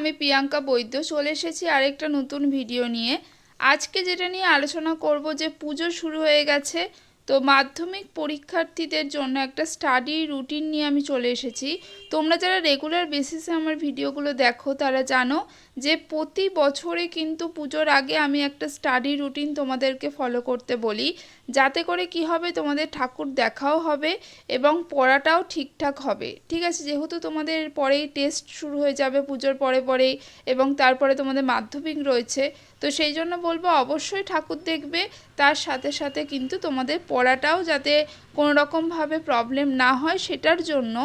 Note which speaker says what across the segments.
Speaker 1: আমি প্রিয়াঙ্কা বৈদ্য চলে এসেছি আরেকটা নতুন ভিডিও নিয়ে। আজকে যেটা নিয়ে আলোচনা করব যে পুজো শুরু হয়ে গেছে তো মাধ্যমিক পরীক্ষার্থীদের জন্য একটা স্টাডি রুটিন নিয়ে আমি চলে এসেছি। তোমরা যারা রেগুলার বেসিসে আমার ভিডিওগুলো দেখো, তারা জানো যে প্রতি বছরে কিন্তু পুজোর আগে আমি একটা স্টাডি রুটিন তোমাদেরকে ফলো করতে বলি। যাতে করে কি হবে, তোমাদের ঠাকুর দেখাও হবে এবং পড়াটাও ঠিকঠাক হবে। ঠিক আছে, যেহেতু তোমাদের পরেই টেস্ট শুরু হয়ে যাবে পুজোর পরে পরেই এবং তারপরে তোমাদের মাধ্যমিক রয়েছে তো সেই জন্য বলব অবশ্যই ঠাকুর দেখবে। তার সাথে সাথে কিন্তু তোমাদের পড়াটাও যাতে কোনো রকমভাবে প্রবলেম না হয় সেটার জন্য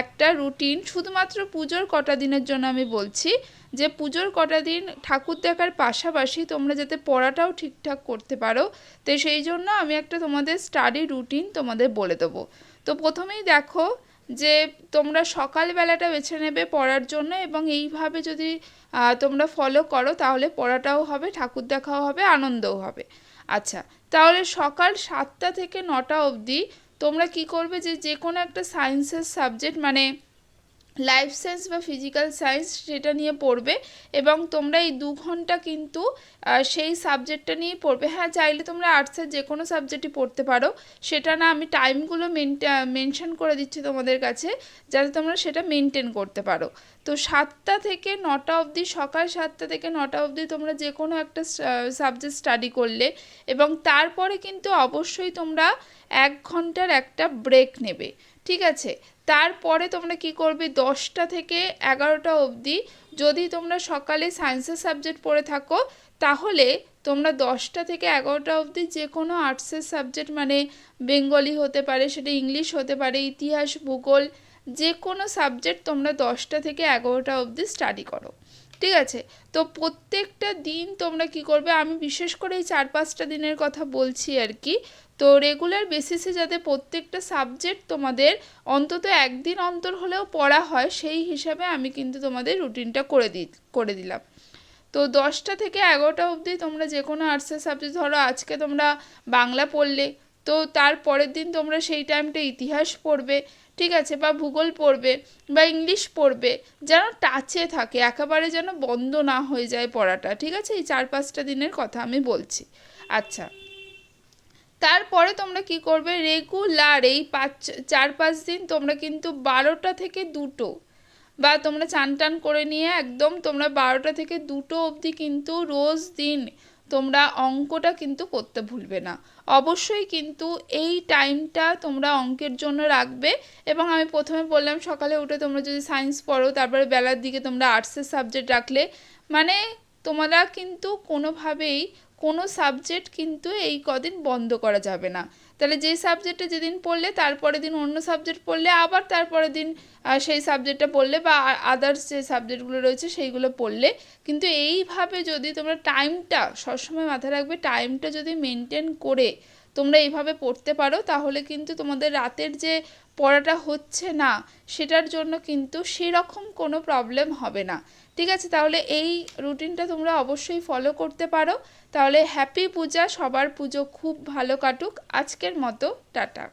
Speaker 1: একটা রুটিন শুধুমাত্র পুজোর কটা দিনের জন্য আমি বলছি যে পুজোর কটা দিন ঠাকুর দেখার পাশাপাশি তোমরা যাতে পড়াটাও ঠিকঠাক করতে পারো। তো সেই জন্য আমি একটা তোমাদের স্টাডি রুটিন তোমাদের বলে দেবো। তো প্রথমেই দেখো যে তোমরা সকালবেলাটা বেছে নেবে পড়ার জন্য এবং এইভাবে যদি তোমরা ফলো করো তাহলে পড়াটাও হবে, ঠাকুর দেখাও হবে, আনন্দও হবে। আচ্ছা তাহলে সকাল সাতটা থেকে নটা অবধি তোমরা কি করবে যে যে কোনো একটা সায়েন্সের সাবজেক্ট মানে লাইফ সায়েন্স বা ফিজিক্যাল সায়েন্স সেটা নিয়ে পড়বে এবং তোমরা এই দু ঘণ্টা কিন্তু সেই সাবজেক্টটা নিয়ে পড়বে। হ্যাঁ চাইলে তোমরা আর্টসের যে কোনো সাবজেক্টই পড়তে পারো। সেটা না, আমি টাইমগুলো মেনশন করে দিচ্ছি তোমাদের কাছে, যাতে তোমরা সেটা মেনটেন করতে পারো। তো সাতটা থেকে নটা অবধি, সকাল সাতটা থেকে নটা অবধি তোমরা যে কোনো একটা সাবজেক্ট স্টাডি করলে এবং তারপরে কিন্তু অবশ্যই তোমরা এক ঘণ্টার একটা ব্রেক নেবে। ঠিক আছে? তারপরে তোমরা কি করবে? দশটা থেকে এগারোটা অবধি যদি তোমরা সকালে সায়েন্সের সাবজেক্ট পড়ে থাকো, তাহলে তোমরা দশটা থেকে এগারোটা অবধি যে কোনো আর্টসের সাবজেক্ট মানে বেঙ্গলি হতে পারে, সেটা ইংলিশ হতে পারে, ইতিহাস, ভূগোল যে কোনো সাবজেক্ট তোমরা দশটা থেকে এগারোটা অবধি স্টাডি করো। ঠিক আছে? তো প্রত্যেকটা দিন তোমরা কি করবে? আমি বিশেষ করে এই চার পাঁচটা দিনের কথা বলছি আর কি। তো রেগুলার বেসিসে যাতে প্রত্যেকটা সাবজেক্ট তোমাদের অন্তত একদিন অন্তর হলেও পড়া হয়, সেই হিসাবে আমি কিন্তু তোমাদের রুটিনটা করে দি, করে দিলাম। তো দশটা থেকে এগারোটা অবধি তোমরা যে কোনো আর্টসের সাবজেক্ট ধরো, আজকে তোমরা বাংলা পড়লে তো তার পরের দিন তোমরা সেই টাইমটা ইতিহাস পড়বে, ঠিক আছে? বা ভূগোল পড়বে, বা ইংলিশ পড়বে, যেন টাচে থাকে, একেবারে যেন বন্ধ না হয়ে যায় পড়াটা, ঠিক আছে? এই চার পাঁচটা দিনের কথা আমি বলছি। আচ্ছা। তারপরে তোমরা কি করবে? রেগুলার এই পাঁচ, চার পাঁচ দিন তোমরা কিন্তু বারোটা থেকে দুটো, বা তোমরা চান টান করে নিয়ে একদম তোমরা বারোটা থেকে দুটো অবধি কিন্তু রোজ দিন তোমরা অঙ্কটা কিন্তু করতে ভুলবে না। অবশ্যই কিন্তু এই টাইমটা তোমরা অঙ্কের জন্য রাখবে এবং আমি প্রথমে বললাম, সকালে উঠে তোমরা যদি সায়েন্স পড়ো, তারপরে বেলার দিকে তোমরা আর্টসের সাবজেক্ট রাখলে মানে তোমরা কিন্তু কোনোভাবেই কোনো সাবজেক্ট কিন্তু এই কদিন বন্ধ করা যাবে না। তাহলে যে সাবজেক্টটা যেদিন পড়লে তারপরে দিন অন্য সাবজেক্ট পড়লে আবার তারপরে দিন সেই সাবজেক্টটা পড়লে বা আদার্স যে সাবজেক্টগুলো রয়েছে সেইগুলো পড়লে কিন্তু এইভাবে যদি তোমরা টাইমটা সবসময় মাথায় রাখবে টাইমটা যদি মেনটেন করে তোমরা এইভাবে পড়তে পারো, তাহলে কিন্তু তোমাদের রাতের যে পড়াটা হচ্ছে না, সেটার জন্য কিন্তু সেরকম কোনো প্রবলেম হবে না। ঠিক আছে? তাহলে এই রুটিনটা তোমরা অবশ্যই ফলো করতে পারো। তাহলে হ্যাপি পূজা, সবার পুজো খুব ভালো কাটুক। আজকের মতো, টাটা।